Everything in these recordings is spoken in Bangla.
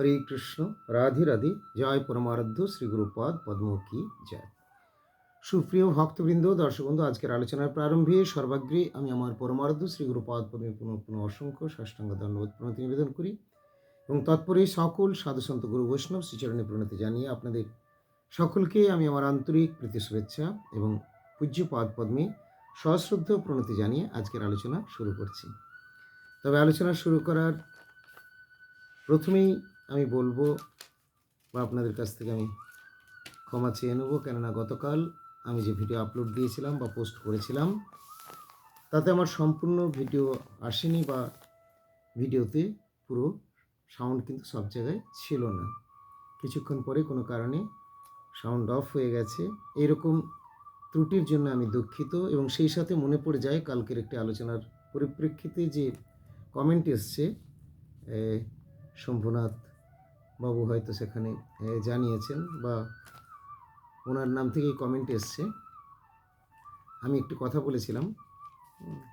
হরে কৃষ্ণ, রাধে রাধে, জয় পরমারাধ্য, শ্রী গুরুপাদ পদ্ম কি জয়। সুপ্রিয় ভক্তবৃন্দ দর্শক বন্ধু আজকের আলোচনার প্রারম্ভে সর্বাগ্রে আমি আমার পরমারাধ্য শ্রী গুরুপাদ পদ্মে পুনঃ পুনঃ অসংখ্য সাষ্টাঙ্গ ধন্যবাদ প্রণতি নিবেদন করি। এবং তৎপরে সকল সাধুসন্ত গুরু বৈষ্ণব শ্রীচরণে প্রণতি জানিয়ে আপনাদের সকলকে আমি আমার আন্তরিক প্রীতি শুভেচ্ছা এবং পূজ্য পাদ পদ্মে সশ্রদ্ধ প্রণতি জানিয়ে আজকের আলোচনা শুরু করছি। তবে আলোচনা শুরু করার প্রথমেই আমি বলব বা আপনাদের কাছ থেকে আমি ক্ষমা চেয়ে নেব। কেননা গতকাল আমি যে ভিডিও আপলোড দিয়েছিলাম বা পোস্ট করেছিলাম, তাতে আমার সম্পূর্ণ ভিডিও আসেনি বা ভিডিওতে পুরো সাউন্ড কিন্তু সব জায়গায় ছিল না। কিছুক্ষণ পরে কোনো কারণে সাউন্ড অফ হয়ে গেছে। এইরকম ত্রুটির জন্য আমি দুঃখিত এবং সেই সাথে মনে পড়ে যায় কালকের একটি আলোচনার পরিপ্রেক্ষিতে যে কমেন্ট এসছে শম্ভুনাথ বাবু হয়তো সেখানে জানিয়েছেন বা ওনার নাম থেকেই কমেন্ট এসছে। আমি একটু কথা বলেছিলাম,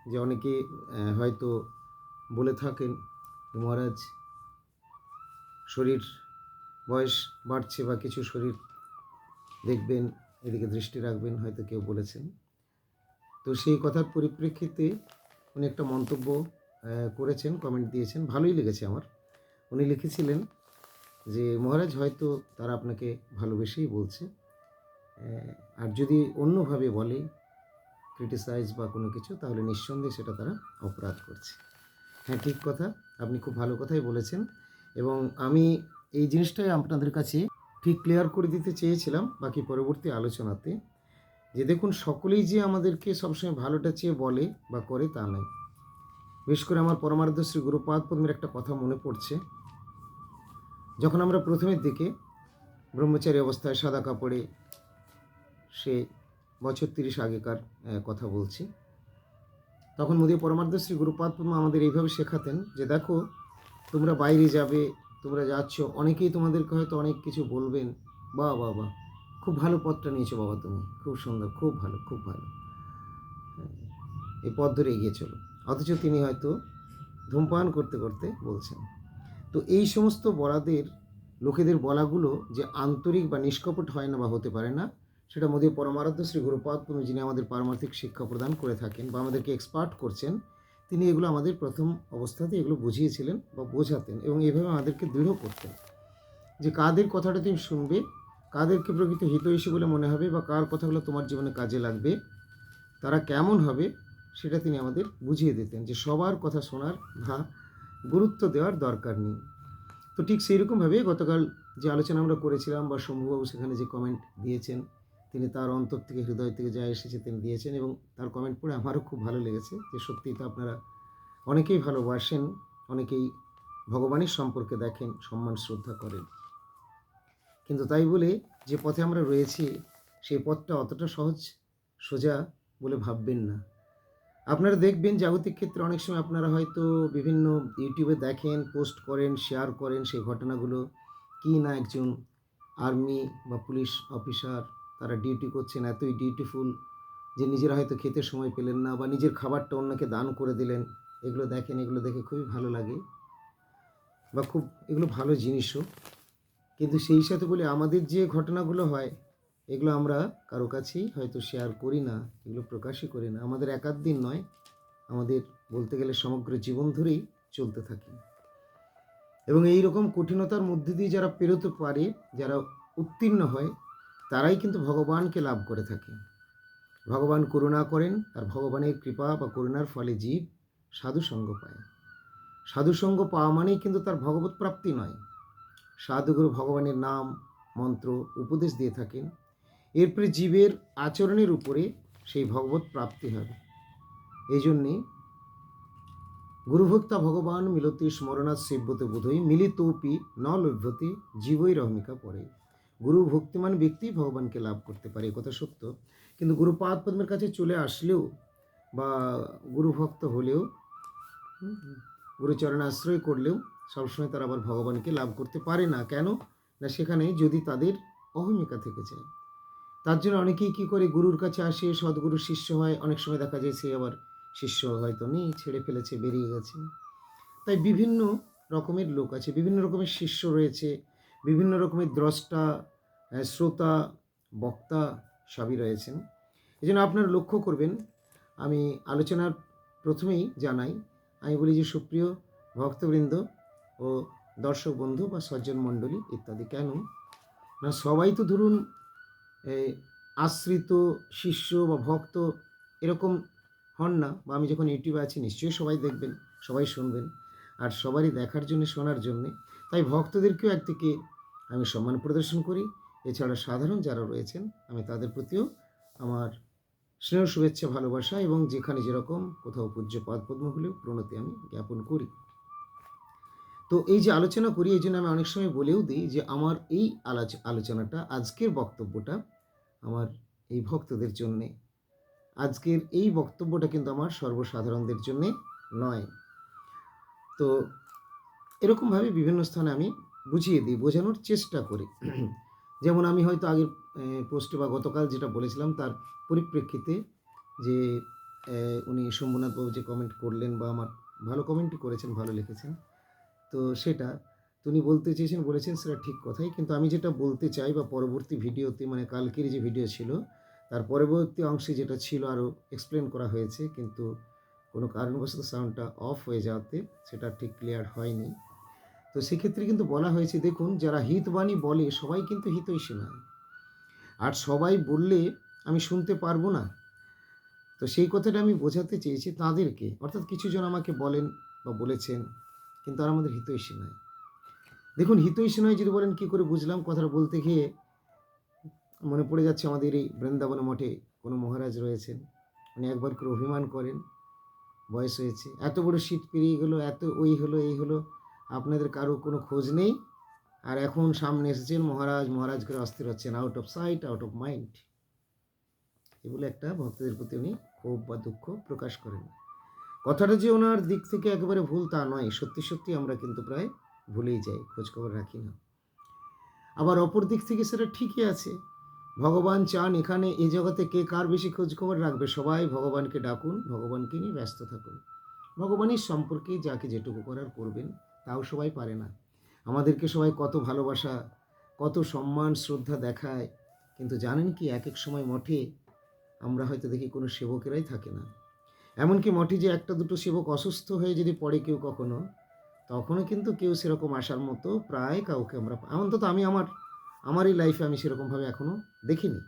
যে অনেকে হয়তো বলে থাকেন মহারাজ, শরীর বয়স বাড়ছে বা কিছু শরীর দেখবেন, এদিকে দৃষ্টি রাখবেন, হয়তো কেউ বলেছেন। তো সেই কথার পরিপ্রেক্ষিতে উনি একটা মন্তব্য করেছেন কমেন্ট দিয়েছেন। ভালোই লেগেছে আমার। উনি লিখেছিলেন যে মহারাজ হয়তো তারা আপনাকে ভালোবেসেই বলছে। আর যদি অন্যভাবে বলে ক্রিটিসাইজ বা কোনো কিছু, তাহলে নিঃসন্দেহে সেটা তারা অপরাধ করছে। হ্যাঁ ঠিক কথা, আপনি খুব ভালো কথাই বলেছেন। এবং আমি এই জিনিসটাই আপনাদের কাছে ঠিক ক্লিয়ার করে দিতে চেয়েছিলাম বাকি পরবর্তী আলোচনাতে, যে দেখুন, সকলেই যে আমাদেরকে সবসময় ভালোটা চেয়ে বলে বা করে তা নয়। বিশেষ করে আমার পরমার্ধ শ্রী গুরুপাদ পদ্মের একটা কথা মনে পড়ছে। যখন আমরা প্রথমের দিকে ব্রহ্মচারী অবস্থায় সাদা কাপড়ে সে বছর তিরিশ আগেকার কথা বলছি, তখন মোদী পরমার্ধ শ্রী গুরুপাদ আমাদের এইভাবে শেখাতেন যে দেখো, তোমরা বাইরে যাবে, তোমরা যাচ্ছ, অনেকেই তোমাদেরকে হয়তো অনেক কিছু বলবেন বাহ বাহ বাহ খুব ভালো পথটা নিয়েছো বাবা তুমি, খুব সুন্দর, খুব ভালো খুব ভালো। এই পথ ধরে এগিয়ে চলো। অথচ তিনি হয়তো ধূমপান করতে করতে বলছেন। তো এই সমস্ত বলাদের লোকেদের বলাগুলো যে আন্তরিক বা নিষ্কপট হয় না বা হতে পারে না, সেটা মোদী পরমারাধ্য শ্রী গুরুপাদ যিনি আমাদের পারমার্থিক শিক্ষা প্রদান করে থাকেন বা আমাদেরকে এক্সপার্ট করছেন, তিনি এগুলো আমাদের প্রথম অবস্থাতে এগুলো বুঝিয়েছিলেন বা বোঝাতেন এবং এভাবে আমাদেরকে দৃঢ় করতেন। যে কাদের কথাটা তুমি শুনবে, কাদেরকে প্রকৃত হিতৈষী বলে মনে হবে বা কার কথাগুলো তোমার জীবনে কাজে লাগবে, তারা কেমন হবে, সেটা তিনি আমাদের বুঝিয়ে দিতেন যে সবার কথা শোনার বা গুরুত্ব দেওয়ার দরকার নেই। তো ঠিক সেই রকমভাবে গতকাল যে আলোচনা আমরা করেছিলাম বা শম্ভুবাবু সেখানে যে কমেন্ট দিয়েছেন, তিনি তার অন্তর থেকে, হৃদয় থেকে যা এসেছে তিনি দিয়েছেন এবং তার কমেন্ট পড়ে আমারও খুব ভালো লেগেছে যে সত্যিই তো আপনারা অনেকেই ভালোবাসেন, অনেকেই ভগবানের সম্পর্কে দেখেন, সম্মান, শ্রদ্ধা করেন। কিন্তু তাই বলে যে পথে আমরা রয়েছি, সেই পথটা অতটা সহজ, সোজা বলে ভাববেন না। আপনারা দেখবেন জাগতিক ক্ষেত্রে অনেক সময় আপনারা হয়তো বিভিন্ন ইউটিউবে দেখেন, পোস্ট করেন, শেয়ার করেন সেই ঘটনাগুলো। কি না একজন আর্মি বা পুলিশ অফিসার তারা ডিউটি করছেন, এতই ডিউটিফুল যে নিজেরা হয়তো খেতে সময় পেলেন না বা নিজের খাবারটা অন্যকে দান করে দিলেন। এগুলো দেখেন, এগুলো দেখে খুবই ভালো লাগে বা খুব, এগুলো ভালো জিনিসও। কিন্তু সেই সাথে বলি, আমাদের যে ঘটনাগুলো হয় এগুলো আমরা কারও কাছেই হয়তো শেয়ার করি না, এগুলো প্রকাশই করি না। আমাদের একাধ দিন নয়, আমাদের বলতে গেলে সমগ্র জীবন ধরেই চলতে থাকে। এবং এই রকম কঠিনতার মধ্যে দিয়ে যারা পেরোতে পারে, যারা উত্তীর্ণ হয়, তারাই কিন্তু ভগবানকে লাভ করে থাকে। ভগবান করুণা করেন, আর ভগবানের কৃপা বা করুণার ফলে জীব সাধুসঙ্গ পায়। সাধুসঙ্গ পাওয়া মানেই কিন্তু তার ভগবত প্রাপ্তি নয়। সাধুগুরু ভগবানের নাম, মন্ত্র, উপদেশ দিয়ে থাকেন। এরপরে জীবের আচরণের উপরে সেই ভগবত প্রাপ্তি হবে। এই জন্যে গুরুভক্তা ভগবান মিলতি স্মরণাৎ সেব্যতে বোধই মিলিতপি ন লভ্যতে জীবই রহমিকা পড়ে গুরু ভক্তিমান ব্যক্তি ভগবানকে লাভ করতে পারে কথা সত্য। কিন্তু গুরুপাদ পদ্মের কাছে চলে আসলেও বা গুরুভক্ত হলেও গুরুচরণে আশ্রয় করলেও সবসময় তারা আবার ভগবানকে লাভ করতে পারে না। কেন? না সেখানে যদি তাদের অহমিকা থেকে যায়। তার জন্য অনেকেই কী করে গুরুর কাছে আসে সদ্গুরু শিষ্য হয়, অনেক সময় দেখা যায় সে আবার শিষ্য হয়তো নেই, ছেড়ে ফেলেছে, বেরিয়ে গেছে। তাই বিভিন্ন রকমের লোক আছে, বিভিন্ন রকমের শিষ্য রয়েছে, বিভিন্ন রকমের দ্রষ্টা শ্রোতা, বক্তা সবই রয়েছেন। এই জন্য আপনারা লক্ষ্য করবেন, আমি আলোচনার প্রথমেই জানাই, আমি বলি যে সুপ্রিয় ভক্তবৃন্দ ও দর্শক বন্ধু বা সজ্জন মণ্ডলী ইত্যাদি কেন? না, সবাই তো ধরুন আশ্রিত শিষ্য বা ভক্ত এরকম হন না বা আমি যখন ইউটিউবে আছি নিশ্চয়ই সবাই দেখবেন, সবাই শুনবেন। আর সবারই দেখার জন্য, শোনার জন্যে। তাই ভক্তদেরকেও একদিকে আমি সম্মান প্রদর্শন করি। এছাড়া সাধারণ যারা রয়েছেন, আমি তাদের প্রতিও আমার স্নেহ, শুভেচ্ছা, ভালোবাসা এবং যেখানে যেরকম কোথাও পূজ্য পদ পদ্ম হলেও প্রণতি আমি জ্ঞাপন করি। তো এই যে আলোচনা করি, এই জন্য আমি অনেক সময় বলেও দিই যে আমার এই আলোচ- আলোচনাটা, আজকের বক্তব্যটা আমার এই ভক্তদের জন্যে। আজকের এই বক্তব্যটা কিন্তু আমার সর্বসাধারণদের জন্যে নয়। তো এরকমভাবে বিভিন্ন স্থানে আমি বুঝিয়ে দিই, বোঝানোর চেষ্টা করি। যেমন আমি হয়তো আগের পোস্টে বা গতকাল যেটা বলেছিলাম, তার পরিপ্রেক্ষিতে যে উনি শম্ভুনাথ বাবু যে কমেন্ট করলেন বা আমার ভালো কমেন্টই করেছেন, ভালো লিখেছেন। তো সেটা। তিনি বলতে চেয়েছেন, বলেছেন সেটা ঠিক কথাই। কিন্তু আমি যেটা বলতে চাই বা পরবর্তী ভিডিওতে মানে কালকের যে ভিডিও ছিল, তার পরবর্তী অংশে যেটা ছিল আরও এক্সপ্লেন করা হয়েছে। কিন্তু কোনো কারণবশত সাউন্ডটা অফ হয়ে যাওয়াতে সেটা ঠিক ক্লিয়ার হয়নি। তো সেক্ষেত্রে কিন্তু বলা হয়েছে, দেখুন, যারা হিতবাণী বলে, সবাই কিন্তু হিতৈষী নয়। আর সবাই বললে আমি শুনতে পারব না। তো সেই কথাটা আমি বোঝাতে চেয়েছি তাদেরকে। অর্থাৎ কিছুজন আমাকে বলেন বা বলেছেন কিন্তু আর আমাদের হিতৈষী নয়। দেখুন, হিতৈষী নয় যদি বলেন, কি করে বুঝলাম কথাটা বলতে গিয়ে মনে পড়ে যাচ্ছে আমাদের এই বৃন্দাবন মঠে কোনো মহারাজ রয়েছেন। উনি একবার করে অভিমান করেন, বয়স হয়েছে। এত বড় শীত পেরিয়ে গেলো, এত ওই হলো, এই হলো, আপনাদের কারও কোনো খোঁজ নেই? আর এখন সামনে এসেছেন মহারাজ মহারাজ করে অস্থির হচ্ছেন out of sight out of mind এগুলো একটা ভক্তদের প্রতি উনি ক্ষোভ বা দুঃখ প্রকাশ করেন। কথাটা যে ওনার দিক থেকে একেবারে ভুল তা নয়, সত্যি সত্যি আমরা কিন্তু প্রায় ভুলেই যাই, খোঁজখবর রাখি না। আবার অপর দিক থেকে সেটা ঠিকই আছে। ভগবান চান এখানে এই জগতে কে কার বেশি খোঁজখবর রাখবে, সবাই ভগবানকে ডাকুন, ভগবানকে নিয়ে ব্যস্ত থাকুন। ভগবানের সম্পর্কে যাকে যেটুকু করার করবেন, তাও সবাই পারে না। আমাদেরকে সবাই কত ভালোবাসা, কত সম্মান, শ্রদ্ধা দেখায়, কিন্তু জানেন কি এক এক সময় মঠে আমরা হয়তো দেখি কোনো সেবকেরাই থাকে না। এমনকি মঠে যে একটা দুটো সেবক অসুস্থ হয়ে যদি পড়ে কেউ কখনো, তখনও কিন্তু কেউ সেরকম আসার মতো প্রায় কাউকে আমরা অন্তত আমি আমার, আমারই লাইফে আমি সেরকমভাবে এখনও দেখিনি।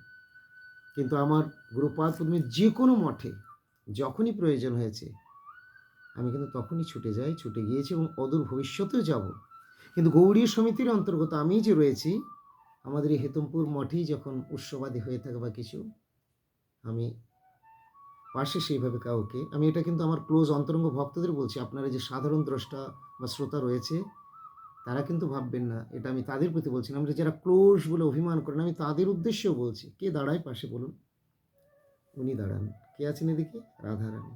কিন্তু আমার গুরুপাদ পদ্মের যে কোনো মঠে যখনই প্রয়োজন হয়েছে, আমি কিন্তু তখনই ছুটে যাই, ছুটে গিয়েছি এবং অদূর ভবিষ্যতেও যাব। কিন্তু গৌরী সমিতির অন্তর্গত আমি যে রয়েছি, আমাদের এই হেতমপুর মঠেই যখন উৎসবাদী হয়ে থাকে বা কিছু, আমি পাশে সেইভাবে কাউকে। আমি এটা কিন্তু আমার ক্লোজ অন্তরঙ্গ ভক্তদের বলছি, আপনারা যে সাধারণ দ্রষ্টা বা শ্রোতা রয়েছে, তারা কিন্তু ভাববেন না। এটা আমি তাদের প্রতি বলছি না। আমরা যারা ক্লোজ বলে অভিমান করেন, আমি তাদের উদ্দেশ্যেও বলছি, কে দাঁড়ায় পাশে বলুন। উনি দাঁড়ান। কে আছেন এদিকে? রাধারানী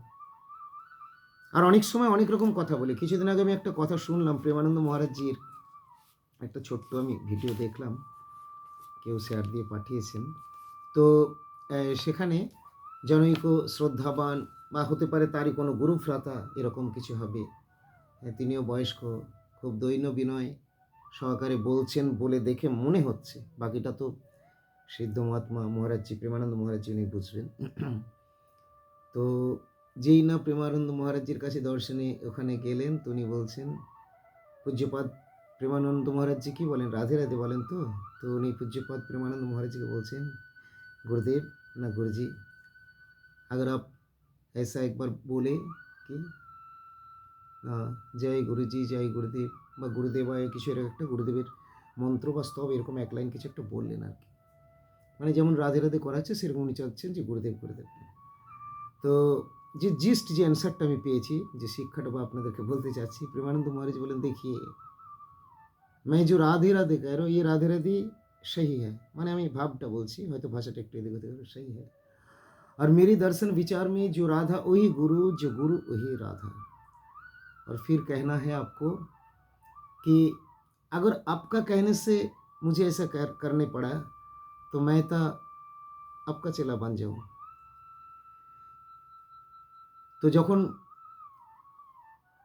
আর অনেক সময় অনেক রকম কথা বলি। কিছুদিন আগে আমি একটা কথা শুনলাম প্রেমানন্দ মহারাজজির। একটা ছোট্ট আমি ভিডিও দেখলাম। কেউ শেয়ার দিয়ে পাঠিয়েছেন। তো সেখানে জনৈক শ্রদ্ধাবান বা হতে পারে তারই কোনো গুরুভ্রাতা এরকম কিছু হবে। হ্যাঁ, তিনিও বয়স্ক, খুব দৈন্য বিনয়, সহকারে বলছেন বলে দেখে মনে হচ্ছে। বাকিটা তো সিদ্ধ মহাত্মা মহারাজজি, প্রেমানন্দ মহারাজজি উনি বুঝবেন। তো যেই না প্রেমানন্দ মহারাজজির কাছে দর্শনে ওখানে গেলেন তিনি বলছেন, পূজ্যপাদ প্রেমানন্দ মহারাজজি কি বলেন? রাধে রাধে বলেন তো। তো উনি পূজ্যপাদ প্রেমানন্দ মহারাজজিকে বলছেন, গুরুদেব না গুরুজি अगर आप ऐसा एक बार बोले कि আহ, জয় গুরুজি জয় গুরুদেব বা গুরুদেবায় কিছু এরকম একটা গুরুদেবের মন্ত্র বা স্তব এরকম এক লাইন কিছু একটা বললেন আর কি মানে যেমন রাধে রাধে করাচ্ছে সেরকম উনি চাচ্ছেন যে গুরুদেব গুরুদেব তো যে জিস্ট যে অ্যান্সারটা আমি পেয়েছি যে শিক্ষাটা বা আপনাদেরকে বলতে চাচ্ছি প্রেমানন্দ মহারাজ বলেন দেখিয়ে मैं जो राधे राधे कह रहा हूँ ये राधे राधे सही है মানে আমি ভাবটা বলছি হয়তো ভাষাটা একটু এদিক ওদিক হবে, सही है और मेरी दर्शन विचार में जो राधा वही गुरु जो गुरु वही राधा और फिर कहना है आपको कि अगर आपका कहने से मुझे ऐसा कर, करने पड़ा तो मैं तो आपका चेला बन जाऊं তো যখন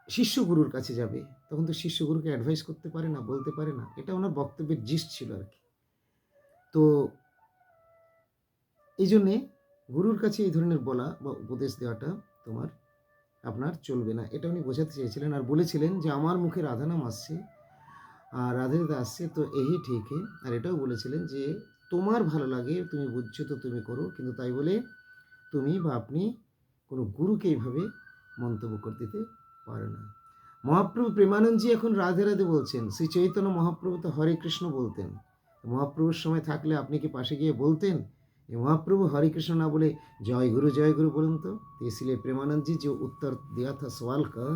শিষ্য গুরুর কাছে যাবে তখন তো শিষ্য গুরুকে অ্যাডভাইস করতে পারে না বলতে পারে না এটা ওনার বক্তব্যের জিস্ট ছিল আর কি তো এই জন্যে গুরুর কাছে এই ধরনের বলা বা উপদেশ দেওয়াটা তোমার, আপনার চলবে না। এটা উনি বোঝাতে চেয়েছিলেন আর বলেছিলেন যে, আমার মুখে রাধা নাম আসছে, আর রাধে রাধে আসছে তো এই ঠিকই আর এটাও বলেছিলেন যে, তোমার ভালো লাগে, তুমি বুঝছ তো তুমি করো। কিন্তু তাই বলে তুমি বা আপনি কোনো গুরুকে এইভাবে মন্তব্য করে দিতে পারে না। মহাপ্রভু প্রেমানন্দজি এখন রাধে রাধে বলছেন, শ্রী চৈতন্য মহাপ্রভু তো হরে কৃষ্ণ বলতেন। মহাপ্রভুর সময় থাকলে আপনি কি পাশে গিয়ে বলতেন? महाप्रभु हरे कृष्ण ना बोले, जय गुरु जय गुरु बोलूँ तो इसलिए प्रेमानंद जी जो उत्तर दिया था सवाल का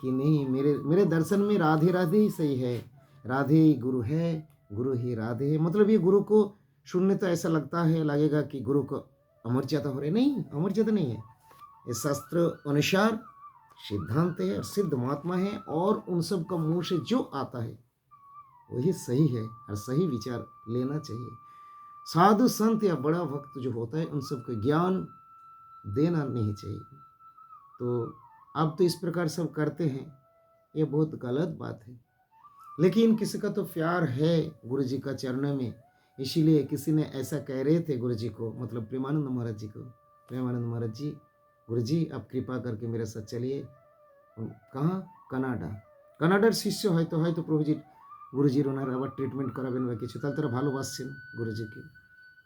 कि नहीं, मेरे मेरे दर्शन में राधे राधे ही सही है। राधे ही गुरु है, गुरु ही राधे है। मतलब ये गुरु को सुनने तो ऐसा लगता है, लगेगा कि गुरु को अमर्यादा हो रहे नहीं अमर्यादा नहीं है। ये शास्त्र अनुसार सिद्धांत है और सिद्ध महात्मा है और उन सब का मुँह से जो आता है, वही सही है और सही विचार लेना चाहिए। साधु संत या बड़ा भक्त जो होता है, उन सबको ज्ञान देना नहीं चाहिए। तो अब तो इस प्रकार सब करते हैं, ये बहुत गलत बात है। लेकिन किसी का तो प्यार है गुरु जी का चरणों में, इसीलिए किसी ने ऐसा कह रहे थे गुरु जी को मतलब प्रेमानंद महाराज जी को, प्रेमानंद महाराज जी, गुरु जी, आप कृपा करके मेरे साथ चलिए। कहाँ? कनाडा। कनाडा शिष्य है तो है तो प्रभु जी গুরুজির ওনার আবার ট্রিটমেন্ট করাবেন বা কিছু তাহলে তারা ভালোবাসছেন গুরুজিকে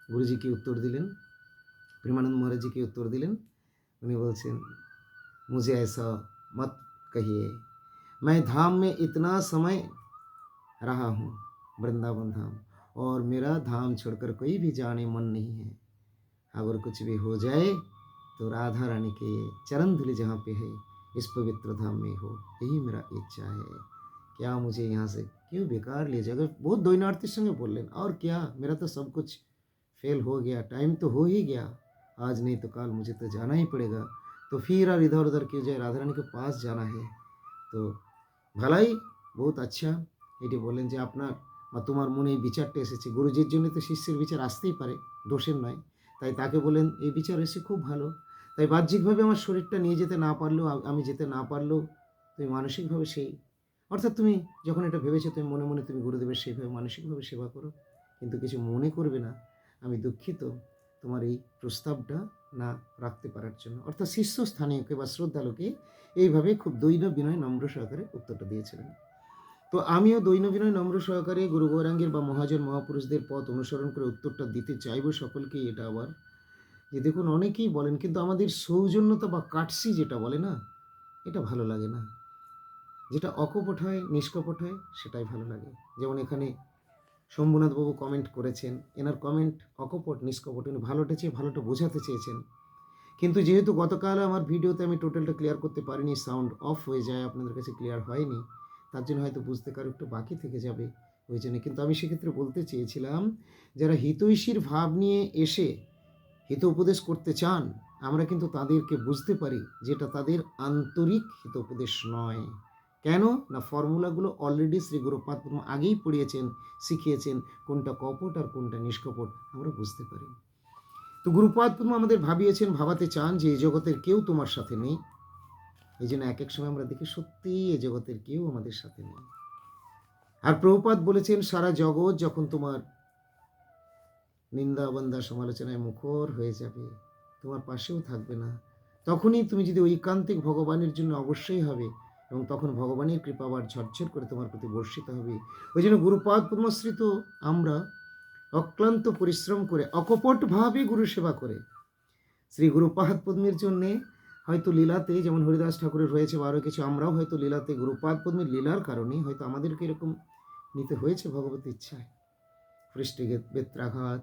গুরুজি কি উত্তর দিলেন প্রেমানন্দ মহারাজি কি উত্তর দিলেন উনি বলছেন मुझे ऐसा मत कहिए मैं धाम में इतना समय रहा हूँ वृंदावन धाम और मेरा धाम छोड़कर कोई भी जाने मन नहीं है अगर कुछ भी हो जाए तो राधा रानी के चरण धुले जहाँ पे है इस पवित्र धाम में हो यही मेरा इच्छा है क्या मुझे यहाँ से क्यों बेकार ले जाएगा बहुत दौनार्थी संगे बोल लें और क्या मेरा तो सब कुछ फेल हो गया टाइम तो हो ही गया आज नहीं तो कल मुझे तो जाना ही पड़ेगा तो फिर और इधर उधर क्यों जाए राधा रानी के पास जाना है তো ভালাই বহুত আচ্ছা এটি বললেন যে আপনার বা তোমার মনে এই বিচারটা এসেছে গুরুজির জন্য তো শিষ্যের বিচার আসতেই পারে দোষের নয় তাই তাকে বলেন এই বিচার এসে খুব ভালো তাই বাহ্যিকভাবে আমার শরীরটা নিয়ে যেতে না পারলেও আ- আমি যেতে না পারলেও তুমি মানসিকভাবে সেই অর্থাৎ তুমি যখন এটা ভেবেছো, তুমি মনে মনে তুমি গুরুদেবের সেভাবে মানসিকভাবে সেবা করো। কিন্তু কিছু মনে করবে না। আমি দুঃখিত তোমার এই প্রস্তাবটা না রাখতে পারার জন্য। অর্থাৎ শীর্ষস্থানীয়কে বা শ্রদ্ধালুকে এইভাবে খুব দৈন বিনয় নম্র সহকারে উত্তরটা দিয়েছিলেন। তো আমিও দৈন বিনয় নম্র সহকারে গুরু গৌরাঙ্গের বা মহাজন মহাপুরুষদের পথ অনুসরণ করে উত্তরটা দিতে চাইব সকলকেই এটা আবার। যে দেখুন, অনেকেই বলেন, কিন্তু আমাদের সৌজন্যতা বা কাটসি যেটা বলে না, এটা ভালো লাগে না। যেটা অকপট হয়, নিষ্কপট হয়, সেটাই ভালো লাগে। যেমন এখানে শম্ভুনাথবাবু কমেন্ট করেছেন, এনার কমেন্ট অকপট, নিষ্কপট, উনি ভালোটা চেয়ে ভালোটা বোঝাতে চেয়েছেন। কিন্তু যেহেতু গতকাল আমার ভিডিওতে আমি টোটালটা ক্লিয়ার করতে পারিনি সাউন্ড অফ হয়ে যায়, আপনাদের কাছে ক্লিয়ার হয়নি, তার জন্য হয়তো বুঝতে কারও একটু বাকি থেকে যাবে, ওই জন্য। কিন্তু আমি সেক্ষেত্রে বলতে চেয়েছিলাম, যারা হিতৈষীর ভাব নিয়ে এসে হিত উপদেশ করতে চান, আমরা কিন্তু তাদেরকে বুঝতে পারি, যেটা তাদের আন্তরিক হিত উপদেশ নয়। কেন? না ফর্মুলাগুলো অলরেডি শ্রী গুরুপাদ আগেই পড়িয়েছেন, শিখিয়েছেন, কোনটা কপট আর কোনটা নিষ্কপট, আমরা বুঝতে পারি। তো গুরুপাদ আমাদের ভাবিয়েছেন, ভাবাতে চান যে এই জগতের কেউ তোমার সাথে নেই। এই জন্য এক এক সময় আমরা দেখি সত্যিই এই জগতের কেউ আমাদের সাথে নেই। আর প্রভুপাদ বলেছেন, সারা জগৎ যখন তোমার নিন্দা বন্দা সমালোচনায় মুখর হয়ে যাবে, তোমার পাশেও থাকবে না। তখনই তুমি যদি ঐকান্তিক ভগবানের জন্য অবশ্যই হবে এবং তখন ভগবানের কৃপা আবার ঝরঝর করে তোমার প্রতি বর্ষিত হবে। ওই জন্য গুরুপাদ পদ্মশ্রিত আমরা অক্লান্ত পরিশ্রম করে, অকপটভাবে গুরু সেবা করে, শ্রী গুরুপাদ পদ্মের জন্যে হয়তো লীলাতে যেমন হরিদাস ঠাকুরের রয়েছে বা আরও কিছু, আমরাও হয়তো লীলাতে গুরুপাদ পদ্মের লীলার কারণে হয়তো আমাদেরকে এরকম নিতে হয়েছে ভগবতী ইচ্ছায়। পৃষ্ঠে বেত্রাঘাত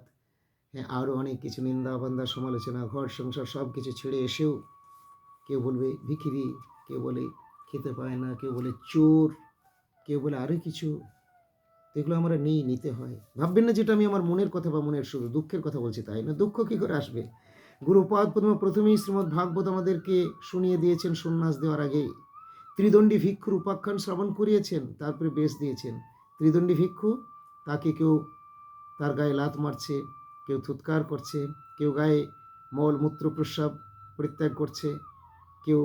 হ্যাঁ আরও অনেক কিছু, নিন্দা, বান্দা, সমালোচনা, ঘর সংসার সব কিছু ছেড়ে এসেও কেউ বলবে, ভিখিরি, কেউ বলে খেতে পায় না, কেউ বলে চোর, কেউ বলে আরও কিছু। এগুলো আমরা নেই, নিতে হয়। ভাববেন না যেটা আমি আমার মনের কথা বা মনের শুধু দুঃখের কথা বলছি তাই না? দুঃখ কী করে আসবে? গুরুপাদ পদ্ম প্রথমেই শ্রীমদ্ ভাগবত আমাদেরকে শুনিয়ে দিয়েছেন সন্ন্যাস দেওয়ার আগে ত্রিদণ্ডী ভিক্ষুর উপাখ্যান শ্রবণ করিয়েছেন, তারপরে বেশ দিয়েছেন। ত্রিদণ্ডী ভিক্ষু, তাকে কেউ তার গায়ে লাত মারছে, কেউ থুৎকার করছে, কেউ গায়ে মল মূত্র প্রস্রাব পরিত্যাগ করছে, কেউ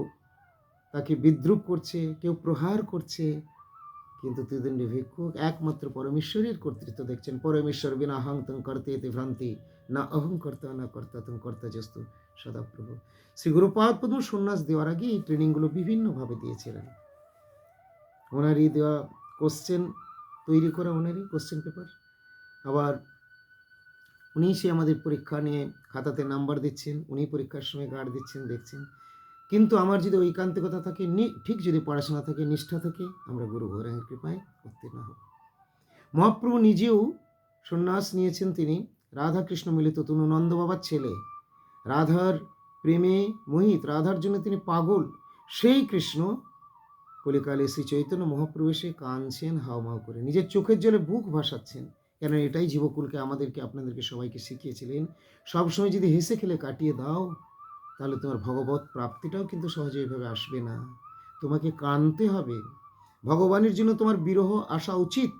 তাকে বিদ্রুপ করছে, কেউ প্রহার করছে। কিন্তু ত্রিদণ্ডী ভিক্ষুক একমাত্র পরমেশ্বরের কর্তৃত্ব দেখছেন। পরমেশ্বর বিনা হং তং করতে এতে ভ্রান্তি, না অহং কর্তা, না কর্তা তং কর্তা জস্তু সদাপ্রভু। শ্রী গুরুপাদ পদ্ম সন্ন্যাস দেওয়ার আগে এই ট্রেনিংগুলো বিভিন্নভাবে দিয়েছিলেন। ওনারই দেওয়া কোশ্চেন তৈরি করা ওনারই কোশ্চেন পেপার আবার উনি সে আমাদের পরীক্ষা নিয়ে খাতাতে নাম্বার দিচ্ছেন উনি পরীক্ষার সময় গার্ড দিচ্ছেন, দেখছেন। কিন্তু আমার যদি ঐকান্তিকতা থাকে ঠিক যদি পড়াশোনা থাকে, নিষ্ঠা থাকে, আমরা গুরু গৌরাঙ্গের কৃপায় উত্তীর্ণ হব। মহাপ্রভু নিজেও সন্ন্যাস নিয়েছেন তিনি, রাধাকৃষ্ণ মিলিত তনু নন্দ বাবার ছেলে। রাধার প্রেমে মোহিত, রাধার জন্য তিনি পাগল। সেই কৃষ্ণ কলিকালে শ্রী চৈতন্য মহাপ্রভু এসে কাঁদছেন, হাওমাও করে। নিজের চোখের জলে বুক ভাসাচ্ছেন। কেন এটাই জীবকুলকে আমাদেরকে, আপনাদেরকে সবাইকে শিখিয়েছিলেন। সবসময় যদি হেসে খেলে কাটিয়ে দাও তাহলে তোমার ভগবত প্রাপ্তিটাও কিন্তু সহজে এভাবে আসবে না। তোমাকে কানতে হবে। ভগবানের জন্য তোমার বিরহ আসা উচিত।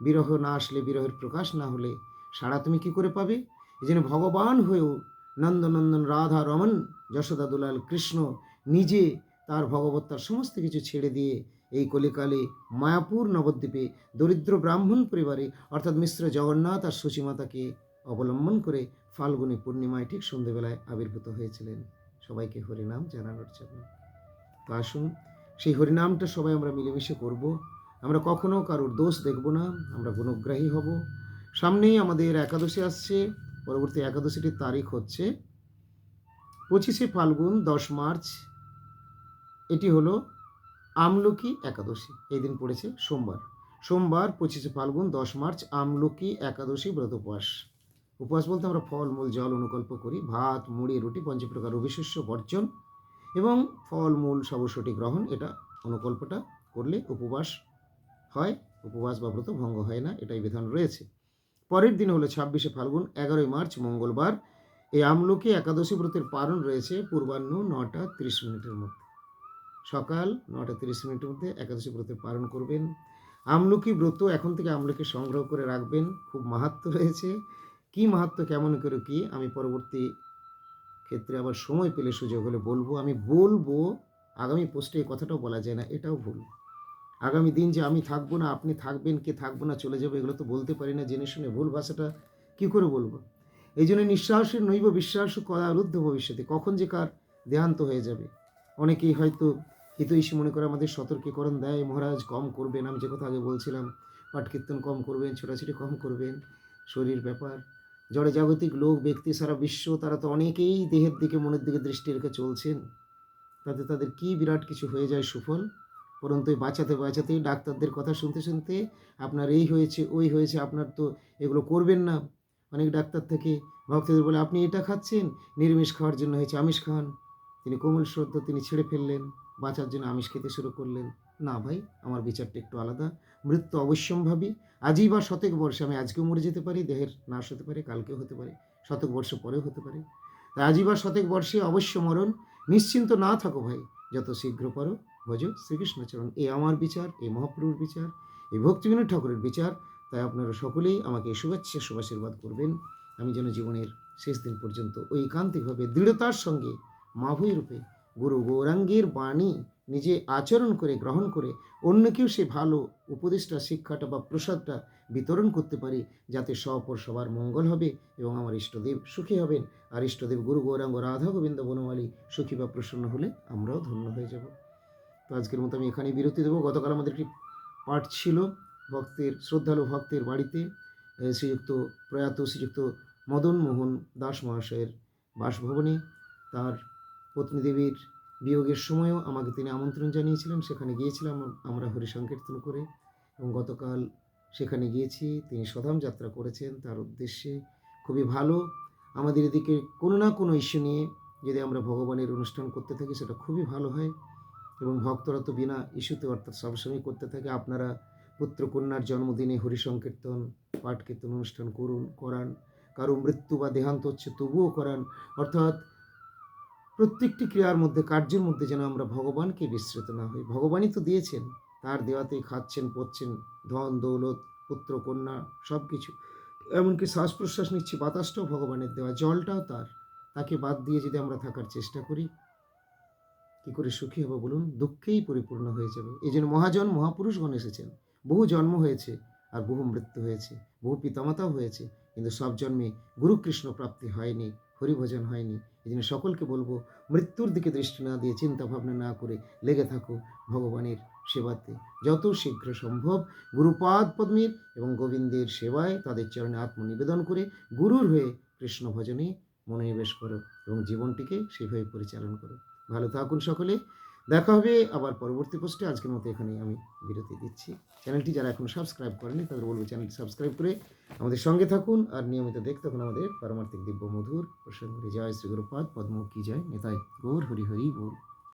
বিরহ না আসলে বিরহের প্রকাশ না হলে সারা তুমি কি করে পাবে? এই জন্য ভগবান হয়েও নন্দনন্দন, রাধা রমন যশোদা, দুলাল, কৃষ্ণ নিজে তার ভগবত্তার সমস্ত কিছু ছেড়ে দিয়ে এই কলিকালে মায়াপুর নবদ্বীপে দরিদ্র ব্রাহ্মণ পরিবারে, অর্থাৎ মিশ্র জগন্নাথ আর সুচিমাতাকে অবলম্বন করে ফাল্গুনী পূর্ণিমায় ঠিক সন্ধেবেলায় আবির্ভূত হয়েছিলেন। সবাইকে হরিনাম জানানোর জন্য। তো আসুন, সেই হরিনামটা সবাই আমরা মিলেমিশে করব। আমরা কখনো কারোর দোষ দেখব না, আমরা গুণগ্রাহী হব। সামনেই আমাদের একাদশী আসছে, পরবর্তী একাদশীটির তারিখ হচ্ছে পঁচিশে ফাল্গুন, দশ মার্চ। এটি হলো আমলকি একাদশী, এই দিন পড়েছে সোমবার। সোমবার, পঁচিশে ফাল্গুন, দশ মার্চ, আমলকি একাদশী ব্রত উপবাস বলতে আমরা ফল, মূল, জল অনুকল্প করি, ভাত, মুড়ি, রুটি, পঞ্চপ্রকার অবিশস্য বর্জন এবং ফল, মূল সবসটি গ্রহণ, এটা অনুকল্পটা করলে উপবাস হয়, উপবাস বা ব্রত ভঙ্গ হয় না, এটাই বিধান রয়েছে। পরের দিন হলো ছাব্বিশে ফাল্গুন, এগারোই মার্চ, মঙ্গলবার। এই আমলকি একাদশী ব্রতের পালন রয়েছে পূর্বাহ্ন নটা তিরিশ মিনিটের মধ্যে। সকাল নটা তিরিশ মিনিটের মধ্যে একাদশী ব্রতের পালন করবেন। আমলকি ব্রত এখন থেকে আমলকি সংগ্রহ করে রাখবেন, খুব মাহাত্ম রয়েছে। কি মাহাত্ম, কেমন করে, কি, আমি পরবর্তী ক্ষেত্রে আবার সময় পেলে সুযোগ হলে বলব। আমি বলব, আগামী পোস্টে এই কথাটাও বলা যায় না, এটাও ভুল। আগামী দিন যে আমি থাকব না, আপনি থাকবেন, কে থাকব না, চলে যাবে, এগুলো তো বলতে পারি না, জেনে শুনে ভুল ভাষাটা কী করে বলব? এই জন্য নিঃশ্বাসের নৈব বিশ্বাস কদারুদ্ধ ভবিষ্যতে কখন যে কার দেহান্ত হয়ে যাবে। অনেকেই হয়তো হিতৈষী মনে করে আমাদের সতর্কীকরণ দেয়, মহারাজ, কম করবেন, আমি যে কথা আগে বলছিলাম পাঠ কীর্তন কম করবেন, ছোটাছুটি কম করবেন, শরীর ব্যাপার জড়ে জাগতিক লোক, ব্যক্তি, সারা বিশ্ব, তারা তো অনেকেই দেহের দিকে, মনের দিকে দৃষ্টি রেখে চলছেন। তাতে তাদের কি বিরাট কিছু হয়ে যায় সুফল? পরন্তু বাঁচাতে বাঁচাতেই ডাক্তারদের কথা শুনতে শুনতে আপনার এই হয়েছে, ওই হয়েছে, আপনার তো এগুলো করবেন না। অনেক ডাক্তার থেকে ভক্তদের বলে, আপনি এটা খাচ্ছেন? নিরামিষ খাওয়ার জন্য হয়েছে আমিষ খান। তিনি কোমল শ্রদ্ধ, তিনি ছেড়ে ফেললেন। বাঁচার জন্য আমিষ খেতে শুরু করলেন। না ভাই, আমার বিচারটা একটু আলাদা। মৃত্যু অবশ্যম্ভাবী। আজই বা শতক বর্ষে আমি আজকেও মরে যেতে পারি, দেহের নাশ হতে পারে, কালকেও হতে পারে, শতক বর্ষ পরেও হতে পারে। তাই আজই বা শতক বর্ষে অবশ্য মরণ। নিশ্চিন্ত না থাকো ভাই, যত শীঘ্র পারো, ভজ শ্রীকৃষ্ণচরণ। এ আমার বিচার, এ মহাপ্রভুর বিচার এই ভক্তিবিনোদ ঠাকুরের বিচার। তাই আপনারা সকলেই আমাকে শুভেচ্ছা, শুভাশীর্বাদ করবেন। আমি যেন জীবনের শেষ দিন পর্যন্ত ঐকান্তিকভাবে দৃঢ়তার সঙ্গে মাভৈ রূপে গুরু গৌরাঙ্গের বাণী নিজে আচরণ করে, গ্রহণ করে অন্যকেও সে ভালো উপদেশটা শিক্ষাটা বা প্রসাদটা বিতরণ করতে পারি যাতে সপর সবার মঙ্গল হবে এবং আমার ইষ্টদেব সুখী হবেন। আর ইষ্টদেব গুরু গৌরাঙ্গ রাধা গোবিন্দ বনমালী সুখী বা প্রসন্ন হলে আমরাও ধন্য হয়ে যাব। তো আজকের মতো আমি এখানেই বিরতি দেবো। গতকাল আমাদের একটি পাঠ ছিল ভক্তের, শ্রদ্ধালু ভক্তের বাড়িতে শ্রীযুক্ত প্রয়াত, শ্রীযুক্ত মদন মোহন দাস মহাশয়ের বাসভবনে। তার পত্নী দেবীর বিয়োগের সময়ও আমাকে তিনি আমন্ত্রণ জানিয়েছিলেন। সেখানে গিয়েছিলাম আমরা হরি সংকীর্তন করে এবং গতকাল সেখানে গিয়েছি। তিনি সধাম যাত্রা করেছেন। তার উদ্দেশ্যে খুবই ভালো। আমাদের এদিকে কোনো না কোনো ইস্যু নিয়ে যদি আমরা ভগবানের অনুষ্ঠান করতে থাকি, সেটা খুবই ভালো হয় এবং ভক্তরা তো বিনা ইস্যুতে অর্থাৎ সবসময় করতে থাকে। আপনারা পুত্র কন্যার জন্মদিনে হরি সংকীর্তন পাঠ কীর্তন অনুষ্ঠান করুন, করান। কারও মৃত্যু বা দেহান্ত হচ্ছে তবুও করান। অর্থাৎ প্রত্যেকটি ক্রিয়ার মধ্যে, কার্যের মধ্যে যেন আমরা ভগবানকে বিস্মৃত না হই। ভগবানই তো দিয়েছেন। তার দেওয়াতেই খাচ্ছেন, পড়ছেন, ধন, দৌলত, পুত্র, কন্যা সব কিছু এমনকি শ্বাস প্রশ্বাস নিচ্ছি, বাতাসটাও ভগবানের দেওয়া, জলটাও তার। তাকে বাদ দিয়ে যদি আমরা থাকার চেষ্টা করি, কি করে সুখী হব বলুন? দুঃখেই পরিপূর্ণ হয়ে যাবে। এই জন্য মহাজন, মহাপুরুষগণ এসেছেন। বহু জন্ম হয়েছে। আর বহু মৃত্যু হয়েছে, বহু পিতামাতাও হয়েছে, কিন্তু সব জন্মে গুরুকৃষ্ণ প্রাপ্তি হয়নি, হরিভজন হয়নি। এই জন্য সকলকে বলব, মৃত্যুর দিকে দৃষ্টি না দিয়ে চিন্তা ভাবনা না করে লেগে থাকো ভগবানের সেবাতে। যত শীঘ্র সম্ভব গুরুপাদ পদ্মীর এবং গোবিন্দের সেবায় তাদের চরণে আত্মনিবেদন করে গুরুর হয়ে কৃষ্ণ ভজনে মনোনিবেশ করো এবং জীবনটিকে সেভাবে পরিচালন করো। ভালো থাকুন সকলে। দেখা হবে আবার পরবর্তী পোস্টে আজকের মতো এখানে আমি বিরতি দিচ্ছি। চ্যানেলটি যারা এখন সাবস্ক্রাইব করেনি তাদের বলব চ্যানেলটি সাবস্ক্রাইব করে আমাদের সঙ্গে থাকুন। আর নিয়মিত দেখতে থাকুন আমাদের পারমার্থিক দিব্য মধুর প্রসঙ্গে। জয় শ্রী গুরুপাদ, পদ্ম কি জয়? নেতায় গৌর, হরি হরি বল